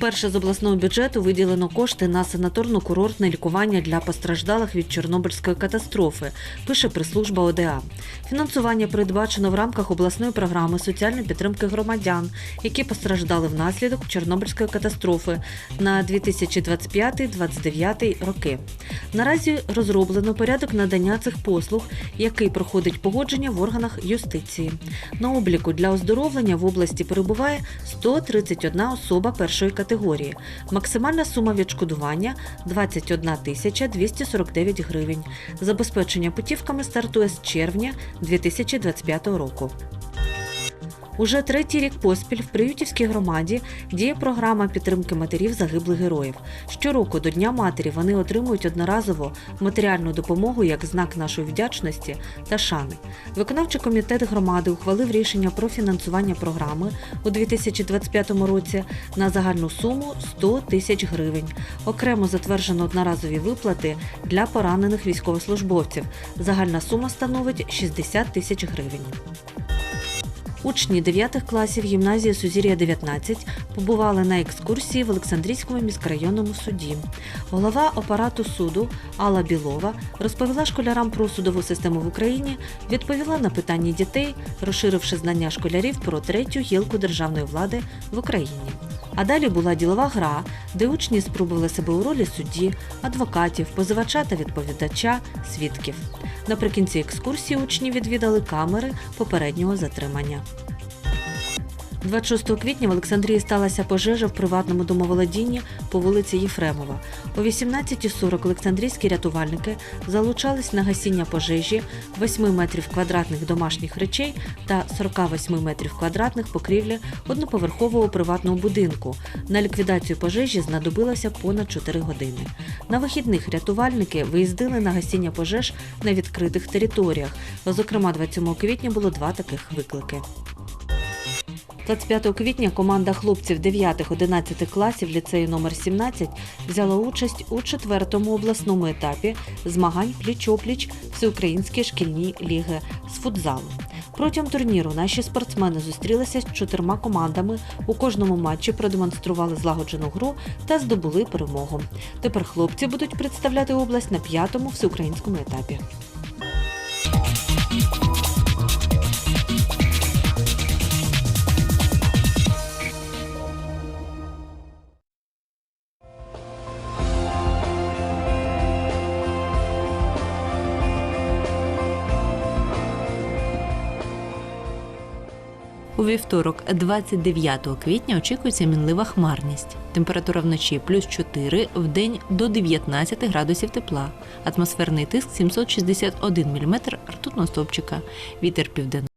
Вперше з обласного бюджету виділено кошти на санаторно-курортне лікування для постраждалих від Чорнобильської катастрофи, пише прес-служба ОДА. Фінансування передбачено в рамках обласної програми соціальної підтримки громадян, які постраждали внаслідок Чорнобильської катастрофи на 2025-2029 роки. Наразі розроблено порядок надання цих послуг, який проходить погодження в органах юстиції. На обліку для оздоровлення в області перебуває 131 особа першої категорії. Максимальна сума відшкодування 21 тисяча 249 гривень. Забезпечення путівками стартує з червня 2025 року. Уже третій рік поспіль в Приютівській громаді діє програма підтримки матерів загиблих героїв. Щороку до Дня матері вони отримують одноразово матеріальну допомогу як знак нашої вдячності та шани. Виконавчий комітет громади ухвалив рішення про фінансування програми у 2025 році на загальну суму 100 тисяч гривень. Окремо затверджено одноразові виплати для поранених військовослужбовців. Загальна сума становить 60 тисяч гривень. Учні 9 класів гімназії Сузір'я 19 побували на екскурсії в Олександрійському міськрайонному суді. Голова апарату суду Алла Білова розповіла школярам про судову систему в Україні, відповіла на питання дітей, розширивши знання школярів про третю гілку державної влади в Україні. А далі була ділова гра, де учні спробували себе у ролі судді, адвокатів, позивача та відповідача, свідків. Наприкінці екскурсії учні відвідали камери попереднього затримання. 26 квітня в Олександрії сталася пожежа в приватному домоволодінні по вулиці Єфремова. О 18.40 олександрійські рятувальники залучались на гасіння пожежі 8 метрів квадратних домашніх речей та 48 метрів квадратних покрівлі одноповерхового приватного будинку. На ліквідацію пожежі знадобилося понад 4 години. На вихідних рятувальники виїздили на гасіння пожеж на відкритих територіях. Зокрема, 27 квітня було два таких виклики. 25 квітня команда хлопців 9-11 класів ліцею номер 17 взяла участь у четвертому обласному етапі змагань пліч-опліч Всеукраїнської шкільні ліги з футзалу. Протягом турніру наші спортсмени зустрілися з чотирма командами. У кожному матчі продемонстрували злагоджену гру та здобули перемогу. Тепер хлопці будуть представляти область на п'ятому всеукраїнському етапі. У вівторок, 29 квітня, очікується мінлива хмарність. Температура вночі плюс 4, в день до 19 градусів тепла. Атмосферний тиск 761 мм ртутного стопчика. Вітер південний.